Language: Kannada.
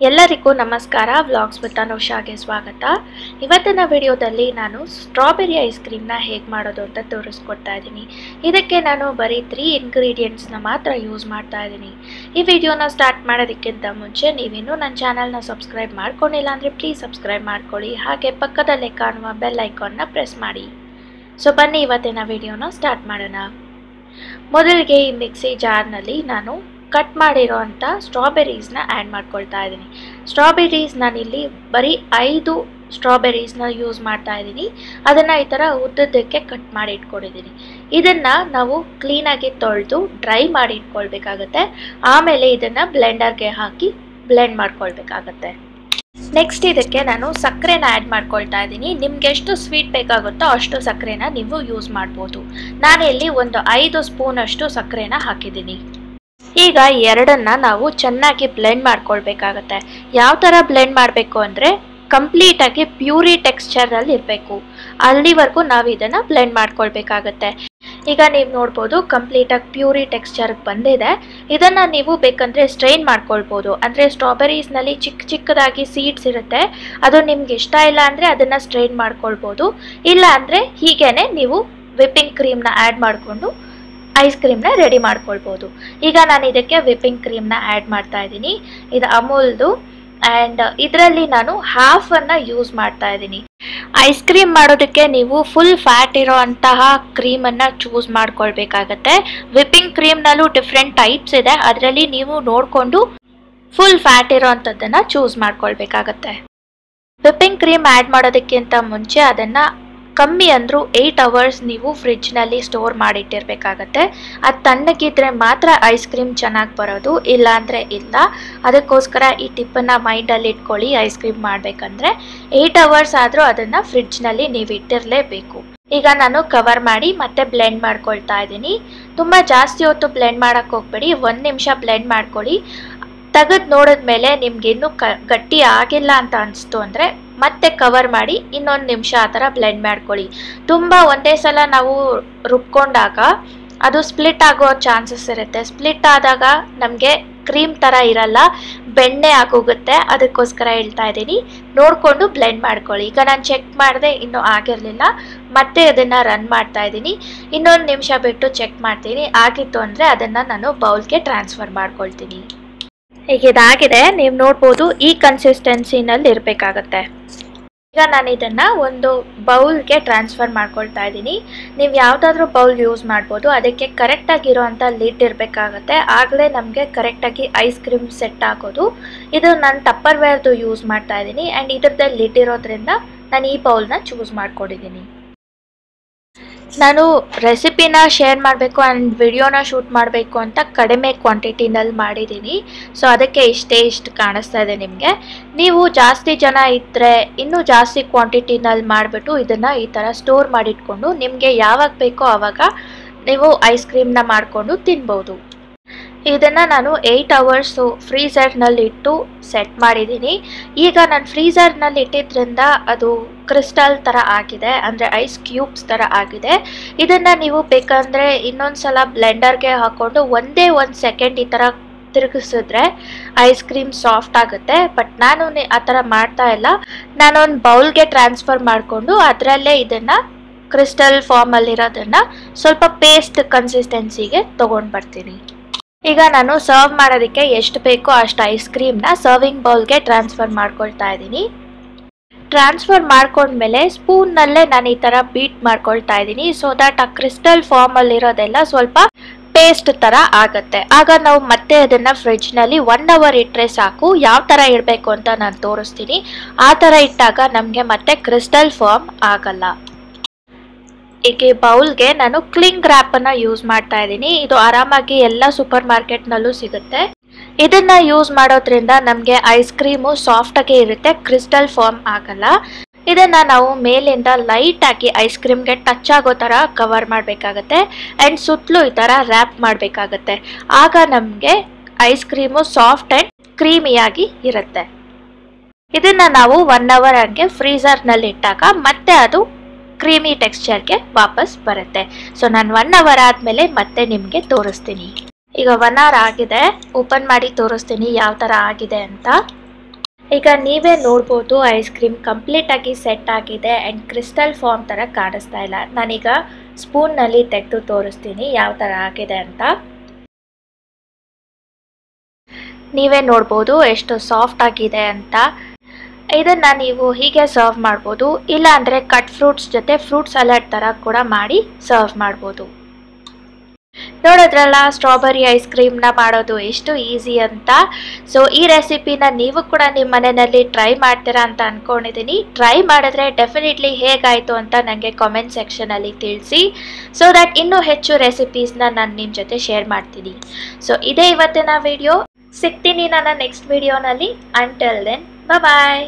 ಎಲ್ಲರಿಗೂ ನಮಸ್ಕಾರ. ವ್ಲಾಗ್ಸ್ ವಿತ್ ಅನುಷಾಗೆ ಸ್ವಾಗತ. ಇವತ್ತಿನ ವಿಡಿಯೋದಲ್ಲಿ ನಾನು ಸ್ಟ್ರಾಬೆರಿ ಐಸ್ ಕ್ರೀಮ್ನ ಹೇಗೆ ಮಾಡೋದು ಅಂತ ತೋರಿಸ್ಕೊಡ್ತಾ ಇದ್ದೀನಿ. ಇದಕ್ಕೆ ನಾನು ಬರೀ ತ್ರೀ ಇಂಗ್ರೀಡಿಯೆಂಟ್ಸ್ನ ಮಾತ್ರ ಯೂಸ್ ಮಾಡ್ತಾ ಇದ್ದೀನಿ. ಈ ವಿಡಿಯೋನ ಸ್ಟಾರ್ಟ್ ಮಾಡೋದಕ್ಕಿಂತ ಮುಂಚೆ ನೀವಿನ್ನೂ ನನ್ನ ಚಾನಲ್ನ ಸಬ್ಸ್ಕ್ರೈಬ್ ಮಾಡ್ಕೊಂಡಿಲ್ಲ ಅಂದರೆ ಪ್ಲೀಸ್ ಸಬ್ಸ್ಕ್ರೈಬ್ ಮಾಡ್ಕೊಳ್ಳಿ. ಹಾಗೆ ಪಕ್ಕದಲ್ಲೇ ಕಾಣುವ ಬೆಲ್ ಐಕಾನ್ನ ಪ್ರೆಸ್ ಮಾಡಿ. ಸೊ ಬನ್ನಿ ಇವತ್ತಿನ ವಿಡಿಯೋನ ಸ್ಟಾರ್ಟ್ ಮಾಡೋಣ. ಮೊದಲಿಗೆ ಈ ಮಿಕ್ಸಿ ಜಾರ್ನಲ್ಲಿ ನಾನು ಕಟ್ ಮಾಡಿರೋ ಅಂಥ ಸ್ಟ್ರಾಬೆರೀಸ್ನ ಆ್ಯಡ್ ಮಾಡ್ಕೊಳ್ತಾ ಇದ್ದೀನಿ. ಸ್ಟ್ರಾಬೆರೀಸ್ ನಾನಿಲ್ಲಿ ಬರೀ ಐದು ಸ್ಟ್ರಾಬೆರೀಸ್ನ ಯೂಸ್ ಮಾಡ್ತಾ ಇದ್ದೀನಿ. ಅದನ್ನು ಈ ಥರ ಉದ್ದದ್ದಕ್ಕೆ ಕಟ್ ಮಾಡಿ ಇಟ್ಕೊಂಡಿದ್ದೀನಿ. ಇದನ್ನು ನಾವು ಕ್ಲೀನಾಗಿ ತೊಳೆದು ಡ್ರೈ ಮಾಡಿ ಇಟ್ಕೊಳ್ಬೇಕಾಗತ್ತೆ. ಆಮೇಲೆ ಇದನ್ನು ಬ್ಲೆಂಡರ್ಗೆ ಹಾಕಿ ಬ್ಲೆಂಡ್ ಮಾಡ್ಕೊಳ್ಬೇಕಾಗತ್ತೆ. ನೆಕ್ಸ್ಟ್ ಇದಕ್ಕೆ ನಾನು ಸಕ್ಕರೆನ ಆ್ಯಡ್ ಮಾಡ್ಕೊಳ್ತಾ ಇದ್ದೀನಿ. ನಿಮ್ಗೆ ಎಷ್ಟು ಸ್ವೀಟ್ ಬೇಕಾಗುತ್ತೋ ಅಷ್ಟು ಸಕ್ಕರೆನ ನೀವು ಯೂಸ್ ಮಾಡ್ಬೋದು. ನಾನಿಲ್ಲಿ ಒಂದು ಐದು ಸ್ಪೂನಷ್ಟು ಸಕ್ಕರೆನ ಹಾಕಿದ್ದೀನಿ. ಈಗ ಎರಡನ್ನ ನಾವು ಚೆನ್ನಾಗಿ ಬ್ಲೆಂಡ್ ಮಾಡ್ಕೊಳ್ಬೇಕಾಗತ್ತೆ. ಯಾವ ಥರ ಬ್ಲೆಂಡ್ ಮಾಡಬೇಕು ಅಂದರೆ ಕಂಪ್ಲೀಟಾಗಿ ಪ್ಯೂರಿ ಟೆಕ್ಸ್ಚರಲ್ಲಿ ಇರಬೇಕು. ಅಲ್ಲಿವರೆಗೂ ನಾವು ಇದನ್ನು ಬ್ಲೆಂಡ್ ಮಾಡ್ಕೊಳ್ಬೇಕಾಗತ್ತೆ. ಈಗ ನೀವು ನೋಡ್ಬೋದು ಕಂಪ್ಲೀಟಾಗಿ ಪ್ಯೂರಿ ಟೆಕ್ಸ್ಚರ್ಗೆ ಬಂದಿದೆ. ಇದನ್ನು ನೀವು ಬೇಕಂದರೆ ಸ್ಟ್ರೈನ್ ಮಾಡ್ಕೊಳ್ಬೋದು. ಅಂದರೆ ಸ್ಟ್ರಾಬೆರೀಸ್ನಲ್ಲಿ ಚಿಕ್ಕ ಚಿಕ್ಕದಾಗಿ ಸೀಡ್ಸ್ ಇರುತ್ತೆ. ಅದು ನಿಮ್ಗೆ ಇಷ್ಟ ಇಲ್ಲ ಅಂದರೆ ಅದನ್ನು ಸ್ಟ್ರೈನ್ ಮಾಡ್ಕೊಳ್ಬೋದು. ಇಲ್ಲ ಅಂದರೆ ಹೀಗೇ ನೀವು ವಿಪ್ಪಿಂಗ್ ಕ್ರೀಮ್ನ ಆ್ಯಡ್ ಮಾಡಿಕೊಂಡು ಐಸ್ ಕ್ರೀಮ್ನ ರೆಡಿ ಮಾಡ್ಕೊಳ್ಬೋದು. ಈಗ ನಾನು ಇದಕ್ಕೆ ವಿಪ್ಪಿಂಗ್ ಕ್ರೀಮ್ನ ಆ್ಯಡ್ ಮಾಡ್ತಾ ಇದ್ದೀನಿ. ಇದು ಅಮೂಲ್ದು. ಆ್ಯಂಡ್ ಇದರಲ್ಲಿ ನಾನು ಹಾಫನ್ನು ಯೂಸ್ ಮಾಡ್ತಾ ಇದ್ದೀನಿ. ಐಸ್ ಕ್ರೀಮ್ ಮಾಡೋದಕ್ಕೆ ನೀವು ಫುಲ್ ಫ್ಯಾಟ್ ಇರೋ ಅಂತಹ ಕ್ರೀಮನ್ನು ಚೂಸ್ ಮಾಡ್ಕೊಳ್ಬೇಕಾಗತ್ತೆ. ವಿಪ್ಪಿಂಗ್ ಕ್ರೀಮ್ನಲ್ಲೂ ಡಿಫ್ರೆಂಟ್ ಟೈಪ್ಸ್ ಇದೆ. ಅದರಲ್ಲಿ ನೀವು ನೋಡಿಕೊಂಡು ಫುಲ್ ಫ್ಯಾಟ್ ಇರೋ ಅಂಥದ್ದನ್ನು ಚೂಸ್ ಮಾಡ್ಕೊಳ್ಬೇಕಾಗತ್ತೆ. ವಿಪ್ಪಿಂಗ್ ಕ್ರೀಮ್ ಆ್ಯಡ್ ಮಾಡೋದಕ್ಕಿಂತ ಮುಂಚೆ ಅದನ್ನು ಕಮ್ಮಿ ಅಂದರೂ ಏಯ್ಟ್ ಅವರ್ಸ್ ನೀವು ಫ್ರಿಡ್ಜ್ನಲ್ಲಿ ಸ್ಟೋರ್ ಮಾಡಿಟ್ಟಿರಬೇಕಾಗತ್ತೆ. ಅದು ತಣ್ಣಗಿದ್ರೆ ಮಾತ್ರ ಐಸ್ ಕ್ರೀಮ್ ಚೆನ್ನಾಗಿ ಬರೋದು ಇಲ್ಲ ಅಂದರೆ ಇಲ್ಲ. ಅದಕ್ಕೋಸ್ಕರ ಈ ಟಿಪ್ಪನ್ನು ಮೈಂಡಲ್ಲಿ ಇಟ್ಕೊಳ್ಳಿ ಐಸ್ ಕ್ರೀಮ್ ಮಾಡಬೇಕಂದ್ರೆ. ಏಯ್ಟ್ ಅವರ್ಸ್ ಆದರೂ ಅದನ್ನು ಫ್ರಿಡ್ಜ್ನಲ್ಲಿ ನೀವು ಇಟ್ಟಿರಲೇಬೇಕು. ಈಗ ನಾನು ಕವರ್ ಮಾಡಿ ಮತ್ತೆ ಬ್ಲೆಂಡ್ ಮಾಡ್ಕೊಳ್ತಾ ಇದ್ದೀನಿ. ತುಂಬ ಜಾಸ್ತಿ ಹೊತ್ತು ಬ್ಲೆಂಡ್ ಮಾಡೋಕ್ಕೆ ಹೋಗ್ಬೇಡಿ, ಒಂದು ನಿಮಿಷ ಬ್ಲೆಂಡ್ ಮಾಡ್ಕೊಳ್ಳಿ. ತೆಗೆದು ನೋಡಿದ್ಮೇಲೆ ನಿಮ್ಗೆ ಇನ್ನೂ ಕ, ಗಟ್ಟಿ ಆಗಿಲ್ಲ ಅಂತ ಅನಿಸ್ತು ಅಂದರೆ ಮತ್ತೆ ಕವರ್ ಮಾಡಿ ಇನ್ನೊಂದು ನಿಮಿಷ ಆ ಥರ ಬ್ಲೆಂಡ್ ಮಾಡ್ಕೊಳ್ಳಿ. ತುಂಬ ಒಂದೇ ಸಲ ನಾವು ರುಬ್ಕೊಂಡಾಗ ಅದು ಸ್ಪ್ಲಿಟ್ ಆಗೋ ಚಾನ್ಸಸ್ ಇರುತ್ತೆ. ಸ್ಪ್ಲಿಟ್ ಆದಾಗ ನಮಗೆ ಕ್ರೀಮ್ ಥರ ಇರಲ್ಲ, ಬೆಣ್ಣೆ ಆಗೋಗುತ್ತೆ. ಅದಕ್ಕೋಸ್ಕರ ಹೇಳ್ತಾ ಇದ್ದೀನಿ. ನೋಡಿಕೊಂಡು ಬ್ಲೆಂಡ್ ಮಾಡ್ಕೊಳ್ಳಿ. ಈಗ ನಾನು ಚೆಕ್ ಮಾಡಿದೆ ಇನ್ನೂ ಆಗಿರಲಿಲ್ಲ. ಮತ್ತೆ ಅದನ್ನು ರನ್ ಮಾಡ್ತಾ ಇದ್ದೀನಿ. ಇನ್ನೊಂದು ನಿಮಿಷ ಬಿಟ್ಟು ಚೆಕ್ ಮಾಡ್ತೀನಿ. ಆಗಿತ್ತು ಅಂದರೆ ಅದನ್ನು ನಾನು ಬೌಲ್ಗೆ ಟ್ರಾನ್ಸ್ಫರ್ ಮಾಡ್ಕೊಳ್ತೀನಿ. ಈಗ ಇದಾಗಿದೆ ನೀವು ನೋಡ್ಬೋದು ಈ ಕನ್ಸಿಸ್ಟೆನ್ಸಿನಲ್ಲಿ ಇರಬೇಕಾಗತ್ತೆ. ಈಗ ನಾನು ಇದನ್ನು ಒಂದು ಬೌಲ್ಗೆ ಟ್ರಾನ್ಸ್ಫರ್ ಮಾಡ್ಕೊಳ್ತಾ ಇದ್ದೀನಿ. ನೀವು ಯಾವುದಾದ್ರೂ ಬೌಲ್ ಯೂಸ್ ಮಾಡ್ಬೋದು. ಅದಕ್ಕೆ ಕರೆಕ್ಟಾಗಿ ಅಂಥ ಲಿಡ್ ಇರಬೇಕಾಗತ್ತೆ. ಆಗಲೇ ನಮಗೆ ಕರೆಕ್ಟಾಗಿ ಐಸ್ ಕ್ರೀಮ್ ಸೆಟ್ ಆಗೋದು. ಇದು ನಾನು ಟಪ್ಪರ್ ವೇರ್ದು ಯೂಸ್ ಮಾಡ್ತಾ ಇದ್ದೀನಿ. ಆ್ಯಂಡ್ ಇದ್ರದ್ದೇ ಲಿಡ್ ಇರೋದ್ರಿಂದ ನಾನು ಈ ಬೌಲ್ನ ಚೂಸ್ ಮಾಡ್ಕೊಂಡಿದ್ದೀನಿ. ನಾನು ರೆಸಿಪಿನ ಶೇರ್ ಮಾಡಬೇಕು ಆ್ಯಂಡ್ ವಿಡಿಯೋನ ಶೂಟ್ ಮಾಡಬೇಕು ಅಂತ ಕಡಿಮೆ ಕ್ವಾಂಟಿಟಿನಲ್ಲಿ ಮಾಡಿದ್ದೀನಿ ಸೊ ಅದಕ್ಕೆ ಇಷ್ಟೇ ಇಷ್ಟು ಕಾಣಿಸ್ತಾ ಇದೆ ನಿಮಗೆ. ನೀವು ಜಾಸ್ತಿ ಜನ ಇದ್ದರೆ ಇನ್ನೂ ಜಾಸ್ತಿ ಕ್ವಾಂಟಿಟಿನಲ್ಲಿ ಮಾಡಿಬಿಟ್ಟು ಇದನ್ನು ಈ ಥರ ಸ್ಟೋರ್ ಮಾಡಿಟ್ಕೊಂಡು ನಿಮಗೆ ಯಾವಾಗ ಬೇಕೋ ಆವಾಗ ನೀವು ಐಸ್ ಕ್ರೀಮ್ನ ಮಾಡಿಕೊಂಡು ತಿನ್ಬೋದು. ಇದನ್ನು ನಾನು ಏಯ್ಟ್ ಅವರ್ಸು ಫ್ರೀಝರ್ನಲ್ಲಿ ಇಟ್ಟು ಸೆಟ್ ಮಾಡಿದ್ದೀನಿ. ಈಗ ನಾನು ಫ್ರೀಝರ್ನಲ್ಲಿ ಇಟ್ಟಿದ್ರಿಂದ ಅದು ಕ್ರಿಸ್ಟಲ್ ಥರ ಆಗಿದೆ, ಅಂದರೆ ಐಸ್ ಕ್ಯೂಬ್ಸ್ ಥರ ಆಗಿದೆ. ಇದನ್ನು ನೀವು ಬೇಕಂದರೆ ಇನ್ನೊಂದು ಸಲ ಬ್ಲೆಂಡರ್ಗೆ ಹಾಕ್ಕೊಂಡು ಒಂದೇ ಒಂದು ಸೆಕೆಂಡ್ ಈ ಥರ ತಿರುಗಿಸಿದ್ರೆ ಐಸ್ ಕ್ರೀಮ್ ಸಾಫ್ಟ್ ಆಗುತ್ತೆ. ಬಟ್ ನಾನು ಆ ಥರ ಮಾಡ್ತಾ ಇಲ್ಲ. ನಾನೊಂದು ಬೌಲ್ಗೆ ಟ್ರಾನ್ಸ್ಫರ್ ಮಾಡಿಕೊಂಡು ಅದರಲ್ಲೇ ಇದನ್ನು ಕ್ರಿಸ್ಟಲ್ ಫಾರ್ಮಲ್ಲಿರೋದನ್ನು ಸ್ವಲ್ಪ ಪೇಸ್ಟ್ ಕನ್ಸಿಸ್ಟೆನ್ಸಿಗೆ ತೊಗೊಂಡು ಬರ್ತೀನಿ. ಈಗ ನಾನು ಸರ್ವ್ ಮಾಡೋದಕ್ಕೆ ಎಷ್ಟು ಬೇಕೋ ಅಷ್ಟು ಐಸ್ ಕ್ರೀಮ್ನ ಸರ್ವಿಂಗ್ ಬೌಲ್ಗೆ ಟ್ರಾನ್ಸ್ಫರ್ ಮಾಡ್ಕೊಳ್ತಾ ಇದ್ದೀನಿ. ಟ್ರಾನ್ಸ್ಫರ್ ಮಾಡ್ಕೊಂಡ್ಮೇಲೆ ಸ್ಪೂನ್ನಲ್ಲೇ ನಾನು ಈ ಥರ ಬೀಟ್ ಮಾಡ್ಕೊಳ್ತಾ ಇದ್ದೀನಿ. ಸೊ ದಟ್ ಆ ಕ್ರಿಸ್ಟಲ್ ಫಾರ್ಮಲ್ಲಿರೋದೆಲ್ಲ ಸ್ವಲ್ಪ ಪೇಸ್ಟ್ ಥರ ಆಗುತ್ತೆ. ಆಗ ನಾವು ಮತ್ತೆ ಅದನ್ನು ಫ್ರಿಡ್ಜ್ನಲ್ಲಿ ಒನ್ ಅವರ್ ಇಟ್ಟರೆ ಸಾಕು. ಯಾವ ಥರ ಇಡಬೇಕು ಅಂತ ನಾನು ತೋರಿಸ್ತೀನಿ. ಆ ಥರ ಇಟ್ಟಾಗ ನಮಗೆ ಮತ್ತೆ ಕ್ರಿಸ್ಟಲ್ ಫಾರ್ಮ್ ಆಗಲ್ಲ. ಈಗ ಬೌಲ್ಗೆ ನಾನು ಕ್ಲಿಂಗ್ ರ್ಯಾಪನ್ನು ಯೂಸ್ ಮಾಡ್ತಾ ಇದ್ದೀನಿ. ಇದು ಆರಾಮಾಗಿ ಎಲ್ಲ ಸೂಪರ್ ಮಾರ್ಕೆಟ್ನಲ್ಲೂ ಸಿಗುತ್ತೆ. ಇದನ್ನ ಯೂಸ್ ಮಾಡೋದ್ರಿಂದ ನಮಗೆ ಐಸ್ ಕ್ರೀಮು ಸಾಫ್ಟಾಗಿ ಇರುತ್ತೆ, ಕ್ರಿಸ್ಟಲ್ ಫಾರ್ಮ್ ಆಗಲ್ಲ. ಇದನ್ನ ನಾವು ಮೇಲಿಂದ ಲೈಟ್ ಆಗಿ ಐಸ್ ಕ್ರೀಮ್ಗೆ ಟಚ್ ಆಗೋ ಥರ ಕವರ್ ಮಾಡಬೇಕಾಗತ್ತೆ. ಆ್ಯಂಡ್ ಸುತ್ತಲೂ ಈ ಥರ ರ್ಯಾಪ್ ಮಾಡಬೇಕಾಗತ್ತೆ. ಆಗ ನಮಗೆ ಐಸ್ ಕ್ರೀಮು ಸಾಫ್ಟ್ ಆ್ಯಂಡ್ ಕ್ರೀಮಿಯಾಗಿ ಇರುತ್ತೆ. ಇದನ್ನ ನಾವು ಒನ್ ಅವರ್ ಹಂಗೆ ಫ್ರೀಝರ್ನಲ್ಲಿ ಇಟ್ಟಾಗ ಮತ್ತೆ ಅದು ಕ್ರೀಮಿ ಟೆಕ್ಸ್ಚರ್ಗೆ ವಾಪಸ್ ಬರುತ್ತೆ. ಸೊ ನಾನು ಒನ್ ಅವರ್ ಆದಮೇಲೆ ಮತ್ತೆ ನಿಮಗೆ ತೋರಿಸ್ತೀನಿ. ಈಗ ಒನ್ ಅವರ್ ಆಗಿದೆ. ಓಪನ್ ಮಾಡಿ ತೋರಿಸ್ತೀನಿ ಯಾವ ಥರ ಆಗಿದೆ ಅಂತ. ಈಗ ನೀವೇ ನೋಡ್ಬೋದು ಐಸ್ ಕ್ರೀಮ್ ಕಂಪ್ಲೀಟಾಗಿ ಸೆಟ್ ಆಗಿದೆ ಆ್ಯಂಡ್ ಕ್ರಿಸ್ಟಲ್ ಫಾರ್ಮ್ ಥರ ಕಾಣಿಸ್ತಾ ಇಲ್ಲ. ನಾನೀಗ ಸ್ಪೂನ್ನಲ್ಲಿ ತೆಗೆದು ತೋರಿಸ್ತೀನಿ ಯಾವ ಥರ ಆಗಿದೆ ಅಂತ. ನೀವೇ ನೋಡ್ಬೋದು ಎಷ್ಟು ಸಾಫ್ಟ್ ಆಗಿದೆ ಅಂತ. ಇದನ್ನು ನೀವು ಹೀಗೆ ಸರ್ವ್ ಮಾಡ್ಬೋದು. ಇಲ್ಲ ಅಂದರೆ ಕಟ್ ಫ್ರೂಟ್ಸ್ ಜೊತೆ ಫ್ರೂಟ್ ಸಲಾಡ್ ಥರ ಕೂಡ ಮಾಡಿ ಸರ್ವ್ ಮಾಡ್ಬೋದು. ನೋಡೋದ್ರಲ್ಲ ಸ್ಟ್ರಾಬೆರಿ ಐಸ್ ಕ್ರೀಮ್ನ ಮಾಡೋದು ಎಷ್ಟು ಈಸಿ ಅಂತ. ಸೊ ಈ ರೆಸಿಪಿನ ನೀವು ಕೂಡ ನಿಮ್ಮ ಮನೆಯಲ್ಲಿ ಟ್ರೈ ಮಾಡ್ತೀರಾ ಅಂತ ಅಂದ್ಕೊಂಡಿದ್ದೀನಿ ಟ್ರೈ ಮಾಡಿದ್ರೆ ಡೆಫಿನೆಟ್ಲಿ ಹೇಗಾಯಿತು ಅಂತ ನನಗೆ ಕಾಮೆಂಟ್ ಸೆಕ್ಷನಲ್ಲಿ ತಿಳಿಸಿ. ಸೊ ದಟ್ ಇನ್ನೂ ಹೆಚ್ಚು ರೆಸಿಪೀಸ್ನ ನಾನು ನಿಮ್ಮ ಜೊತೆ ಶೇರ್ ಮಾಡ್ತೀನಿ. ಸೊ ಇದೇ ಇವತ್ತಿನ ವಿಡಿಯೋ ಸಿಗ್ತೀನಿ ನನ್ನ ನೆಕ್ಸ್ಟ್ ವಿಡಿಯೋನಲ್ಲಿ ಅಂಟಲ್ ದೆನ್ ಬಾಯ್